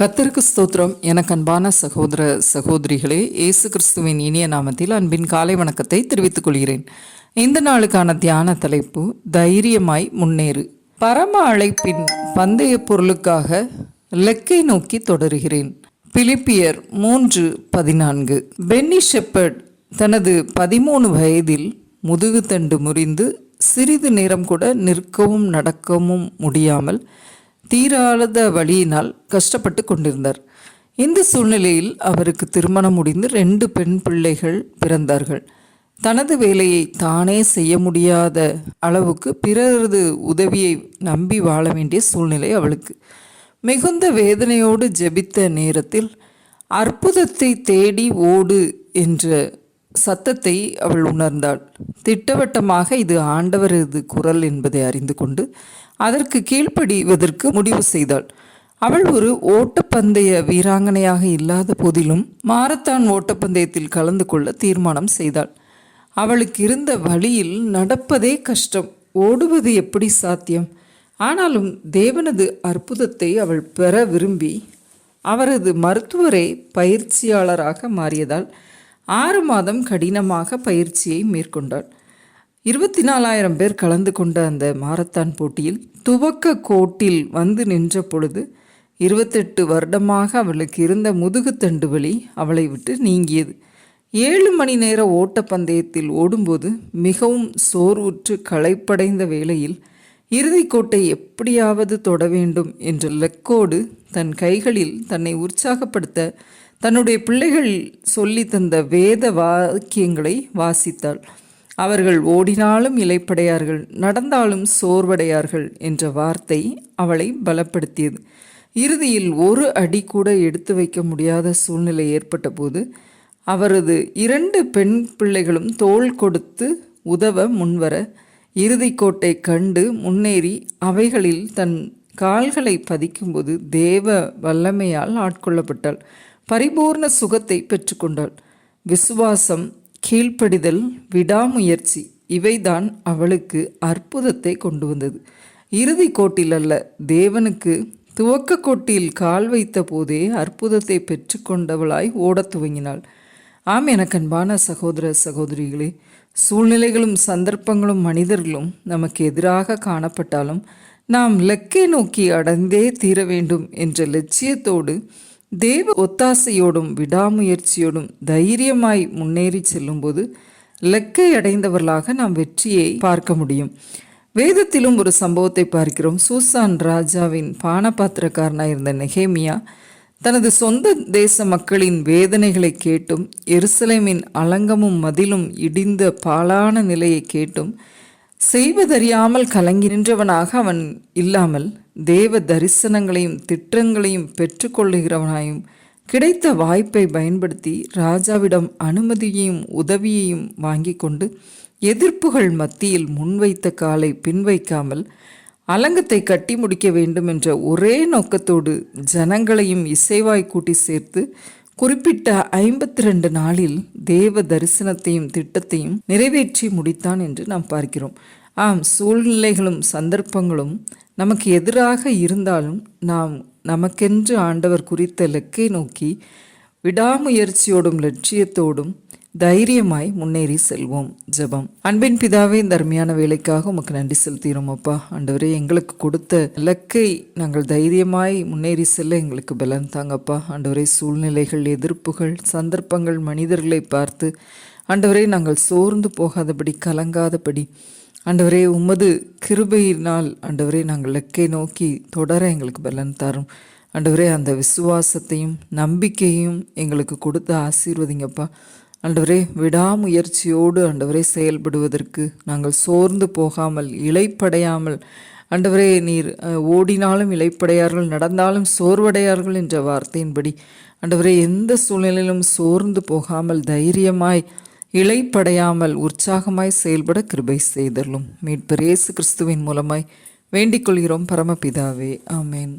கத்தருக்கு ஸ்தோத்திரம். எனக்கு அன்பான சகோதர சகோதரிகளே இயேசு கிறிஸ்துவின் இனிய நாமத்தில் அன்பின் காலை வணக்கத்தை தெரிவித்துக் கொள்கிறேன். இந்த நாளுக்கான தியான தலைப்பு தைரியமாய் முன்னேறு. பரம அழைப்பின் பந்தய பொருளுக்காக லெக்கை நோக்கி தொடருகிறேன். பிலிப்பியர் மூன்று பதினான்கு. பென்னி ஷெப்பர்ட் தனது பதிமூணு வயதில் முதுகு தண்டு முறிந்து சிறிது நேரம் கூட நிற்கவும் நடக்கவும் முடியாமல் தீராத வழியினால் கஷ்டப்பட்டு கொண்டிருந்தார். இந்த சூழ்நிலையில் அவருக்கு திருமணம் முடிந்து ரெண்டு பெண் பிள்ளைகள் பிறந்தார்கள். தனது வேலையை தானே செய்ய முடியாத அளவுக்கு பிறரது உதவியை நம்பி வாழ வேண்டிய சூழ்நிலை அவளுக்கு. மிகுந்த வேதனையோடு ஜெபித்த நேரத்தில் அற்புதத்தை தேடி ஓடு என்ற சத்தத்தை அவள் உணர்ந்தாள். திட்டவட்டமாக இது ஆண்டவரது குரல் என்பதை அறிந்து கொண்டு அதற்கு கீழ்ப்படிவதற்கு முடிவு செய்தாள். அவள் ஒரு ஓட்டப்பந்தய வீராங்கனையாக இல்லாத போதிலும் மாரத்தான் ஓட்டப்பந்தயத்தில் கலந்து கொள்ள தீர்மானம் செய்தாள். அவளுக்கு இருந்த வழியில் நடப்பதே கஷ்டம். ஓடுவது எப்படி சாத்தியம்? ஆனாலும் தேவனது அற்புதத்தை அவள் பெற விரும்பி அவரது மருத்துவரே பயிற்சியாளராக மாறியதால் ஆறு மாதம் கடினமாக பயிற்சியை மேற்கொண்டாள் இருபத்தி நாலாயிரம் பேர் கலந்து கொண்ட அந்த மாரத்தான் போட்டியில் துவக்க கோட்டில் வந்து நின்ற பொழுது இருபத்தெட்டு வருடமாக அவளுக்கு இருந்த முதுகுத்தண்டு வலி அவளை விட்டு நீங்கியது. ஏழு மணி நேர ஓட்டப்பந்தயத்தில் ஓடும்போது மிகவும் சோர்வுற்று களைப்படைந்த வேளையில் இறுதிக்கோட்டை எப்படியாவது தொட வேண்டும் என்ற லெக்கோடு தன் கைகளில் தன்னை உற்சாகப்படுத்த தன்னுடைய பிள்ளைகள் சொல்லி தந்த வேத வாக்கியங்களை வாசித்தாள். அவர்கள் ஓடினாலும் இலைப்படையார்கள் நடந்தாலும் சோர்வடையார்கள் என்ற வார்த்தை அவளை பலப்படுத்தியது. இறுதியில் ஒரு அடி கூட எடுத்து வைக்க முடியாத சூழ்நிலை ஏற்பட்ட போது அவரது இரண்டு பெண் பிள்ளைகளும் தோள் கொடுத்து உதவ முன்வர இறுதிக்கோட்டை கண்டு முன்னேறி அவைகளில் தன் கால்களை பதிக்கும்போது தேவ வல்லமையால் ஆட்கொள்ளப்பட்டாள். பரிபூர்ண சுகத்தை பெற்றுக்கொண்டாள். விசுவாசம் கீழ்ப்படிதல் விடாமுயற்சி இவைதான் அவளுக்கு அற்புதத்தை கொண்டு வந்தது. இறுதி கோட்டில் அல்ல தேவனுக்கு துவக்க கோட்டில் கால் வைத்த போதே அற்புதத்தை பெற்றுக்கொண்டவளாய் ஓடத் துவங்கினாள். ஆம் எனக்கன்பான சகோதர சகோதரிகளே சூழ்நிலைகளும் சந்தர்ப்பங்களும் மனிதர்களும் நமக்கு எதிராக காணப்பட்டாலும் நாம் லக்கை நோக்கி அடைந்தே தீர வேண்டும் என்ற லட்சியத்தோடு தேவ ஒத்தாசையோடும் விடாமுயற்சியோடும் தைரியமாய் முன்னேறி செல்லும்போது லக்கை அடைந்தவர்களாக நாம் வெற்றியை பார்க்க முடியும். வேதத்திலும் ஒரு சம்பவத்தை பார்க்கிறோம். சூசான் ராஜாவின் பானபாத்திரக்காரனாக இருந்த நெகேமியா தனது சொந்த தேச மக்களின் வேதனைகளை கேட்டும் எருசலேமின் அலங்கமும் மதிலும் இடிந்த பாலான நிலையை கேட்டும் செய்வதறியாமல் கலங்கி நின்றவனாக அவன் இல்லாமல் தேவ தரிசனங்களையும் திட்டங்களையும் பெற்றுக்கொள்ளுகிறவனாயும் கிடைத்த வாய்ப்பை பயன்படுத்தி ராஜாவிடம் அனுமதியையும் உதவியையும் வாங்கி கொண்டு எதிர்ப்புகள் மத்தியில் முன்வைத்த காலை பின்வைக்காமல் அலங்கத்தை கட்டி முடிக்க வேண்டும் என்ற ஒரே நோக்கத்தோடு ஜனங்களையும் இசைவாய் கூட்டி சேர்த்து குறிப்பிட்ட ஐம்பத்தி ரெண்டு நாளில் தேவ தரிசனத்தையும் திட்டத்தையும் நிறைவேற்றி முடித்தான் என்று நாம் பார்க்கிறோம். ஆம் சூழ்நிலைகளும் சந்தர்ப்பங்களும் நமக்கு எதிராக இருந்தாலும் நாம் நமக்கென்று ஆண்டவர் குறித்த இலக்கை நோக்கி விடாமுயற்சியோடும் லட்சியத்தோடும் தைரியமாய் முன்னேறி செல்வோம். ஜெபம். அன்பின் பிதாவே இந்த அருமையான வேலைக்காக உமக்கு நன்றி செலுத்துகிறோம் அப்பா. ஆண்டவரே எங்களுக்கு கொடுத்த இலக்கை நாங்கள் தைரியமாய் முன்னேறி செல்ல எங்களுக்கு பலன் தாங்கப்பா. ஆண்டவரே சூழ்நிலைகள் எதிர்ப்புகள் சந்தர்ப்பங்கள் மனிதர்களை பார்த்து ஆண்டவரே நாங்கள் சோர்ந்து போகாதபடி கலங்காதபடி. ஆண்டவரே உமது கிருபையினால் ஆண்டவரே நாங்கள் இலக்கை நோக்கி தொடர எங்களுக்கு பலன் தரும். ஆண்டவரே அந்த விசுவாசத்தையும் நம்பிக்கையும் எங்களுக்கு கொடுத்து ஆசீர்வதிங்கப்பா. ஆண்டவரே விடாமுயற்சியோடு ஆண்டவரே செயல்படுவதற்கு நாங்கள் சோர்ந்து போகாமல் இலைப்படையாமல் ஆண்டவரே நீர் ஓடினாலும் இலைப்படையார்கள் நடந்தாலும் சோர்வடையார்கள் என்ற வார்த்தையின்படி. ஆண்டவரே எந்த சூழ்நிலையிலும் சோர்ந்து போகாமல் தைரியமாய் இலைப்படையாமல் உற்சாகமாய் செயல்பட கிருபை செய்தலும் மீட்பர் இயேசு கிறிஸ்துவின் மூலமாய் வேண்டிக் கொள்கிறோம் பரமபிதாவே. ஆமேன்.